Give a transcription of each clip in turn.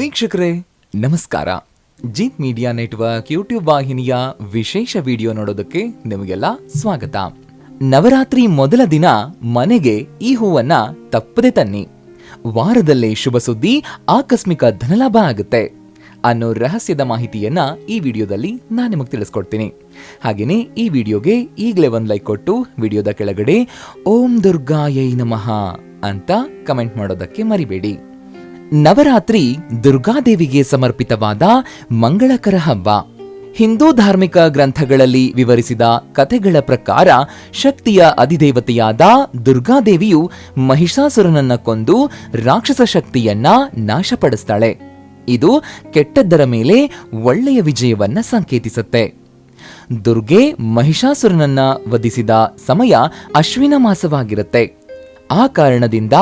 ವೀಕ್ಷಕರೇ, ನಮಸ್ಕಾರ. Jeet media network YouTube ವಾಹಿನಿಯ ವಿಶೇಷ ವಿಡಿಯೋ ನೋಡೋದಕ್ಕೆ ನಿಮಗೆಲ್ಲ ಸ್ವಾಗತ. ನವರಾತ್ರಿ ಮೊದಲ ದಿನ ಮನೆಗೆ ಈ ಹೂವನ್ನ ತಪ್ಪದೆ ತನ್ನಿ. ವಾರದಲ್ಲೇ ಶುಭ ಸುದ್ದಿ, ಆಕಸ್ಮಿಕ ಧನಲಾಭ ಆಗುತ್ತೆ. ಅನ್ನೋ ರಹಸ್ಯದ ಮಾಹಿತಿಯನ್ನ ಈ ವಿಡಿಯೋದಲ್ಲಿ ನಾನು ನಿಮಗೆ ತಿಳಿಸ್ಕೊಡ್ತೀನಿ. ಹಾಗೇನೆ ಈ ವಿಡಿಯೋಗೆ ಈಗಲೇ ಒಂದು ಲೈಕ್ ಕೊಟ್ಟು ವಿಡಿಯೋದ ಕೆಳಗಡೆ ಓಂ ದುರ್ಗಾಯೈ ನಮಃ ಅಂತ ಕಮೆಂಟ್ ಮಾಡೋದಕ್ಕೆ ಮರಿಬೇಡಿ. ನವರಾತ್ರಿ ದುರ್ಗಾದೇವಿಗೆ ಸಮರ್ಪಿತವಾದ ಮಂಗಳಕರ ಹಬ್ಬ. ಹಿಂದೂ ಧಾರ್ಮಿಕ ಗ್ರಂಥಗಳಲ್ಲಿ ವಿವರಿಸಿದ ಕಥೆಗಳ ಪ್ರಕಾರ ಶಕ್ತಿಯ ಅಧಿದೇವತೆಯಾದ ದುರ್ಗಾದೇವಿಯು ಮಹಿಷಾಸುರನನ್ನ ಕೊಂದು ರಾಕ್ಷಸ ಶಕ್ತಿಯನ್ನ ನಾಶಪಡಿಸ್ತಾಳೆ. ಇದು ಕೆಟ್ಟದ್ದರ ಮೇಲೆ ಒಳ್ಳೆಯ ವಿಜಯವನ್ನ ಸಂಕೇತಿಸುತ್ತೆ. ದುರ್ಗೆ ಮಹಿಷಾಸುರನನ್ನ ವಧಿಸಿದ ಸಮಯ ಅಶ್ವಿನ ಮಾಸವಾಗಿರುತ್ತೆ. ಆ ಕಾರಣದಿಂದ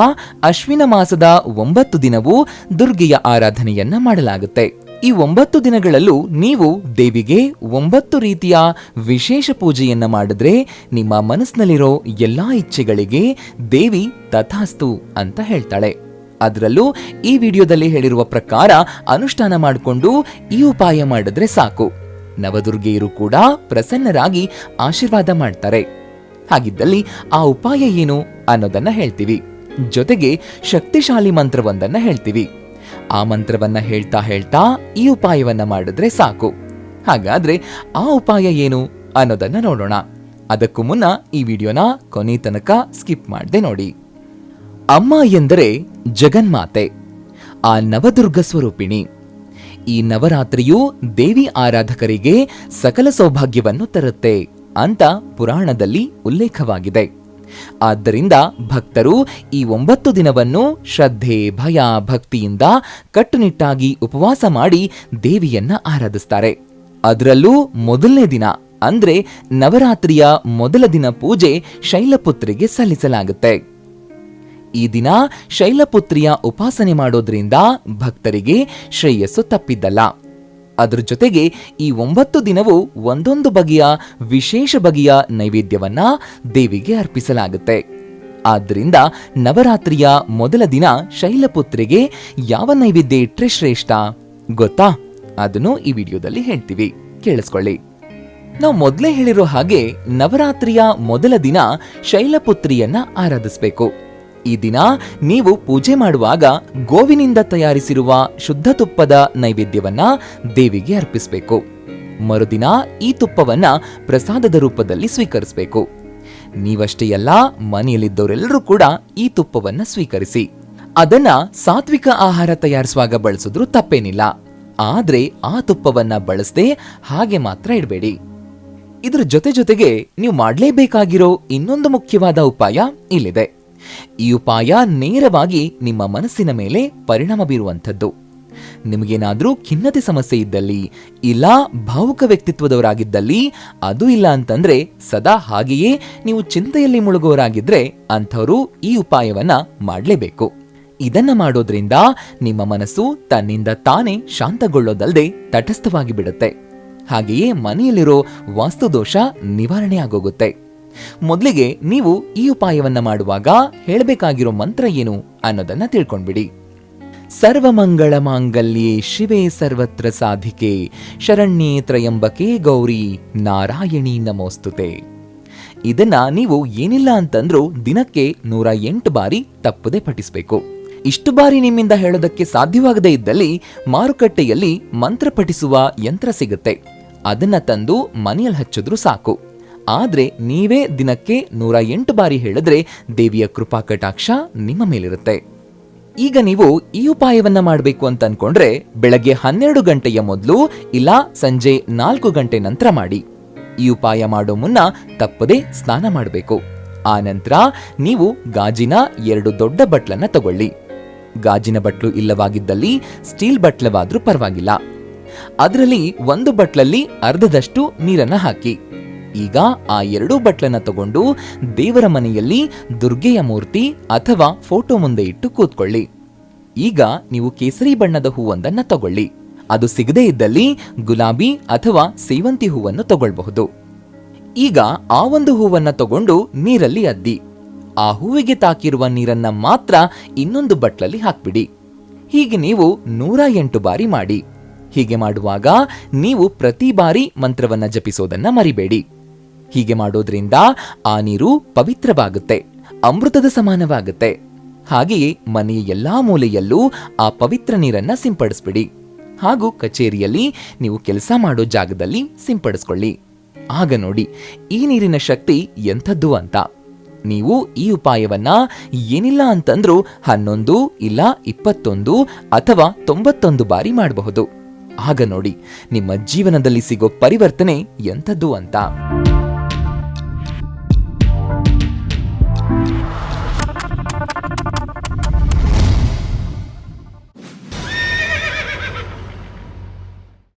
ಅಶ್ವಿನ ಮಾಸದ ಒಂಬತ್ತು ದಿನವೂ ದುರ್ಗೆಯ ಆರಾಧನೆಯನ್ನ ಮಾಡಲಾಗುತ್ತೆ. ಈ ಒಂಬತ್ತು ದಿನಗಳಲ್ಲೂ ನೀವು ದೇವಿಗೆ ಒಂಬತ್ತು ರೀತಿಯ ವಿಶೇಷ ಪೂಜೆಯನ್ನ ಮಾಡಿದ್ರೆ ನಿಮ್ಮ ಮನಸ್ಸಿನಲ್ಲಿರೋ ಎಲ್ಲಾ ಇಚ್ಛೆಗಳಿಗೆ ದೇವಿ ತಥಾಸ್ತು ಅಂತ ಹೇಳ್ತಾಳೆ. ಅದರಲ್ಲೂ ಈ ವಿಡಿಯೋದಲ್ಲಿ ಹೇಳಿರುವ ಪ್ರಕಾರ ಅನುಷ್ಠಾನ ಮಾಡಿಕೊಂಡು ಈ ಉಪಾಯ ಮಾಡಿದ್ರೆ ಸಾಕು. ನವದುರ್ಗೆಯರು ಕೂಡ ಪ್ರಸನ್ನರಾಗಿ ಆಶೀರ್ವಾದ ಮಾಡ್ತಾರೆ. ಹಾಗಿದ್ದಲ್ಲಿ ಆ ಉಪಾಯ ಏನು ಅನ್ನೋದನ್ನ ಹೇಳ್ತೀವಿ. ಜೊತೆಗೆ ಶಕ್ತಿಶಾಲಿ ಮಂತ್ರವೊಂದನ್ನ ಹೇಳ್ತೀವಿ. ಆ ಮಂತ್ರವನ್ನ ಹೇಳ್ತಾ ಹೇಳ್ತಾ ಈ ಉಪಾಯವನ್ನ ಮಾಡಿದ್ರೆ ಸಾಕು. ಹಾಗಾದ್ರೆ ಆ ಉಪಾಯ ಏನು ಅನ್ನೋದನ್ನ ನೋಡೋಣ. ಅದಕ್ಕೂ ಮುನ್ನ ಈ ವಿಡಿಯೋನ ಕೊನೆ ತನಕ ಸ್ಕಿಪ್ ಮಾಡದೆ ನೋಡಿ. ಅಮ್ಮ ಎಂದರೆ ಜಗನ್ಮಾತೆ, ಆ ನವದುರ್ಗ ಸ್ವರೂಪಿಣಿ. ಈ ನವರಾತ್ರಿಯು ದೇವಿ ಆರಾಧಕರಿಗೆ ಸಕಲ ಸೌಭಾಗ್ಯವನ್ನು ತರುತ್ತೆ. ಅಂತ ಪುರಾಣದಲ್ಲಿ ಉಲ್ಲೇಖವಾಗಿದೆ. ಆದ್ದರಿಂದ ಭಕ್ತರು ಈ ಒಂಬತ್ತು ದಿನವನ್ನು ಶ್ರದ್ಧೆ, ಭಯ, ಭಕ್ತಿಯಿಂದ ಕಟ್ಟುನಿಟ್ಟಾಗಿ ಉಪವಾಸ ಮಾಡಿ ದೇವಿಯನ್ನ ಆರಾಧಿಸ್ತಾರೆ. ಅದರಲ್ಲೂ ಮೊದಲನೇ ದಿನ, ಅಂದ್ರೆ ನವರಾತ್ರಿಯ ಮೊದಲ ದಿನ ಪೂಜೆ ಶೈಲಪುತ್ರಿಗೆ ಸಲ್ಲಿಸಲಾಗುತ್ತೆ. ಈ ದಿನ ಶೈಲಪುತ್ರಿಯ ಉಪಾಸನೆ ಮಾಡೋದ್ರಿಂದ ಭಕ್ತರಿಗೆ ಶ್ರೇಯಸ್ಸು ತಪ್ಪಿದ್ದಲ್ಲ. ಅದ್ರ ಜೊತೆಗೆ ಈ ಒಂಬತ್ತು ದಿನವೂ ಒಂದೊಂದು ಬಗೆಯ ವಿಶೇಷ ಬಗೆಯ ನೈವೇದ್ಯವನ್ನ ದೇವಿಗೆ ಅರ್ಪಿಸಲಾಗುತ್ತೆ. ಆದ್ದರಿಂದ ನವರಾತ್ರಿಯ ಮೊದಲ ದಿನ ಶೈಲಪುತ್ರಿಗೆ ಯಾವ ನೈವೇದ್ಯ ಇಟ್ಟರೆ ಶ್ರೇಷ್ಠ? ಗೊತ್ತಾ? ಅದನ್ನು ಈ ವಿಡಿಯೋದಲ್ಲಿ ಹೇಳ್ತೀವಿ. ಕೇಳಿಸ್ಕೊಳ್ಳಿ. ನಾವು ಮೊದಲೇ ಹೇಳಿರೋ ಹಾಗೆ ನವರಾತ್ರಿಯ ಮೊದಲ ದಿನ ಶೈಲಪುತ್ರಿಯನ್ನ ಆರಾಧಿಸಬೇಕು. ಈ ದಿನ ನೀವು ಪೂಜೆ ಮಾಡುವಾಗ ಗೋವಿನಿಂದ ತಯಾರಿಸಿರುವ ಶುದ್ಧ ತುಪ್ಪದ ನೈವೇದ್ಯವನ್ನ ದೇವಿಗೆ ಅರ್ಪಿಸಬೇಕು. ಮರುದಿನ ಈ ತುಪ್ಪವನ್ನ ಪ್ರಸಾದದ ರೂಪದಲ್ಲಿ ಸ್ವೀಕರಿಸಬೇಕು. ನೀವಷ್ಟೇ ಅಲ್ಲ, ಮನೆಯಲ್ಲಿದ್ದವರೆಲ್ಲರೂ ಕೂಡ ಈ ತುಪ್ಪವನ್ನ ಸ್ವೀಕರಿಸಿ. ಅದನ್ನ ಸಾತ್ವಿಕ ಆಹಾರ ತಯಾರಿಸುವಾಗ ಬಳಸಿದ್ರು ತಪ್ಪೇನಿಲ್ಲ. ಆದ್ರೆ ಆ ತುಪ್ಪವನ್ನ ಬಳಸದೆ ಹಾಗೆ ಮಾತ್ರ ಇಡಬೇಡಿ. ಇದ್ರ ಜೊತೆ ಜೊತೆಗೆ ನೀವು ಮಾಡಲೇಬೇಕಾಗಿರೋ ಇನ್ನೊಂದು ಮುಖ್ಯವಾದ ಉಪಾಯ ಇಲ್ಲಿದೆ. ಈ ಉಪಾಯ ನೇರವಾಗಿ ನಿಮ್ಮ ಮನಸ್ಸಿನ ಮೇಲೆ ಪರಿಣಾಮ ಬೀರುವಂಥದ್ದು. ನಿಮಗೇನಾದರೂ ಖಿನ್ನತೆ ಸಮಸ್ಯೆ ಇದ್ದಲ್ಲಿ ಇಲ್ಲ ಭಾವುಕ ವ್ಯಕ್ತಿತ್ವದವರಾಗಿದ್ದಲ್ಲಿ ಅದು ಇಲ್ಲ ಅಂತಂದ್ರೆ ಸದಾ ಹಾಗೆಯೇ ನೀವು ಚಿಂತೆಯಲ್ಲಿ ಮುಳುಗೋರಾಗಿದ್ರೆ ಅಂಥವರು ಈ ಉಪಾಯವನ್ನ ಮಾಡಲೇಬೇಕು. ಇದನ್ನ ಮಾಡೋದ್ರಿಂದ ನಿಮ್ಮ ಮನಸ್ಸು ತನ್ನಿಂದ ತಾನೇ ಶಾಂತಗೊಳ್ಳೋದಲ್ಲದೆ ತಟಸ್ಥವಾಗಿ ಬಿಡುತ್ತೆ. ಹಾಗೆಯೇ ಮನೆಯಲ್ಲಿರೋ ವಾಸ್ತುದೋಷ ನಿವಾರಣೆ ಆಗೋಗುತ್ತೆ ಮೊದಲಿಗೆ ನೀವು ಈ ಉಪಾಯವನ್ನ ಮಾಡುವಾಗ ಹೇಳಬೇಕಾಗಿರೋ ಮಂತ್ರ ಏನು ಅನ್ನೋದನ್ನ ತಿಳ್ಕೊಂಡ್ಬಿಡಿ. ಸರ್ವಮಂಗಳ ಮಾಂಗಲ್ಯೆ ಶಿವೆ ಸರ್ವತ್ರ ಸಾಧಿಕೆ, ಶರಣ್ಯೇ ತ್ರಯಂಬಕೆ ಗೌರಿ, ನಾರಾಯಣಿ ನಮೋಸ್ತುತೆ. ಇದನ್ನ ನೀವು ಏನಿಲ್ಲ ಅಂತಂದ್ರೂ ದಿನಕ್ಕೆ ನೂರ ಎಂಟು ಬಾರಿ ತಪ್ಪದೆ ಪಠಿಸಬೇಕು. ಇಷ್ಟು ಬಾರಿ ನಿಮ್ಮಿಂದ ಹೇಳೋದಕ್ಕೆ ಸಾಧ್ಯವಾಗದೇ ಇದ್ದಲ್ಲಿ ಮಾರುಕಟ್ಟೆಯಲ್ಲಿ ಮಂತ್ರ ಪಠಿಸುವ ಯಂತ್ರ ಸಿಗುತ್ತೆ. ಅದನ್ನ ತಂದು ಮನೆಯಲ್ಲಿ ಹಚ್ಚಿದ್ರು ಸಾಕು. ಆದ್ರೆ ನೀವೇ ದಿನಕ್ಕೆ ನೂರ ಎಂಟು ಬಾರಿ ಹೇಳಿದ್ರೆ ದೇವಿಯ ಕೃಪಾ ಕಟಾಕ್ಷ ನಿಮ್ಮ ಮೇಲಿರುತ್ತೆ. ಈಗ ನೀವು ಈ ಉಪಾಯವನ್ನ ಮಾಡಬೇಕು ಅಂತ ಅನ್ಕೊಂಡ್ರೆ ಬೆಳಗ್ಗೆ ಹನ್ನೆರಡು ಗಂಟೆಯ ಮೊದಲು ಇಲ್ಲ ಸಂಜೆ ನಾಲ್ಕು ಗಂಟೆ ನಂತರ ಮಾಡಿ. ಈ ಉಪಾಯ ಮಾಡೋ ಮುನ್ನ ತಪ್ಪದೆ ಸ್ನಾನ ಮಾಡಬೇಕು. ಆ ನಂತರ ನೀವು ಗಾಜಿನ ಎರಡು ದೊಡ್ಡ ಬಟ್ಲನ್ನ ತಗೊಳ್ಳಿ. ಗಾಜಿನ ಬಟ್ಲು ಇಲ್ಲವಾಗಿದ್ದಲ್ಲಿ ಸ್ಟೀಲ್ ಬಟ್ಲವಾದ್ರೂ ಪರವಾಗಿಲ್ಲ. ಅದರಲ್ಲಿ ಒಂದು ಬಟ್ಲಲ್ಲಿ ಅರ್ಧದಷ್ಟು ನೀರನ್ನ ಹಾಕಿ. ಈಗ ಆ ಎರಡೂ ಬಟ್ಲನ್ನ ತಗೊಂಡು ದೇವರ ಮನೆಯಲ್ಲಿ ದುರ್ಗೆಯ ಮೂರ್ತಿ ಅಥವಾ ಫೋಟೋ ಮುಂದೆ ಇಟ್ಟು ಕೂತ್ಕೊಳ್ಳಿ. ಈಗ ನೀವು ಕೇಸರಿ ಬಣ್ಣದ ಹೂವೊಂದನ್ನ ತಗೊಳ್ಳಿ. ಅದು ಸಿಗದೇ ಇದ್ದಲ್ಲಿ ಗುಲಾಬಿ ಅಥವಾ ಸೇವಂತಿ ಹೂವನ್ನು ತಗೊಳ್ಬಹುದು. ಈಗ ಆ ಒಂದು ಹೂವನ್ನ ತಗೊಂಡು ನೀರಲ್ಲಿ ಅದ್ದಿ. ಆ ಹೂವಿಗೆ ತಾಕಿರುವ ನೀರನ್ನ ಮಾತ್ರ ಇನ್ನೊಂದು ಬಟ್ಲಲ್ಲಿ ಹಾಕ್ಬಿಡಿ. ಹೀಗೆ ನೀವು ನೂರ ಎಂಟು ಬಾರಿ ಮಾಡಿ. ಹೀಗೆ ಮಾಡುವಾಗ ನೀವು ಪ್ರತಿ ಬಾರಿ ಮಂತ್ರವನ್ನ ಜಪಿಸೋದನ್ನ ಮರಿಬೇಡಿ. ಹೀಗೆ ಮಾಡೋದ್ರಿಂದ ಆ ನೀರು ಪವಿತ್ರವಾಗುತ್ತೆ, ಅಮೃತದ ಸಮಾನವಾಗುತ್ತೆ. ಹಾಗೆಯೇ ಮನೆಯ ಎಲ್ಲಾ ಮೂಲೆಯಲ್ಲೂ ಆ ಪವಿತ್ರ ನೀರನ್ನ ಸಿಂಪಡಿಸ್ಬಿಡಿ. ಹಾಗೂ ಕಚೇರಿಯಲ್ಲಿ ನೀವು ಕೆಲಸ ಮಾಡೋ ಜಾಗದಲ್ಲಿ ಸಿಂಪಡಿಸ್ಕೊಳ್ಳಿ. ಆಗ ನೋಡಿ, ಈ ನೀರಿನ ಶಕ್ತಿ ಎಂಥದ್ದು ಅಂತ. ನೀವು ಈ ಉಪಾಯವನ್ನ ಏನಿಲ್ಲ ಅಂತಂದ್ರೂ ಹನ್ನೊಂದು ಇಲ್ಲ ಇಪ್ಪತ್ತೊಂದು ಅಥವಾ ತೊಂಬತ್ತೊಂದು ಬಾರಿ ಮಾಡಬಹುದು. ಆಗ ನೋಡಿ, ನಿಮ್ಮ ಜೀವನದಲ್ಲಿ ಸಿಗೋ ಪರಿವರ್ತನೆ ಎಂಥದ್ದು ಅಂತ.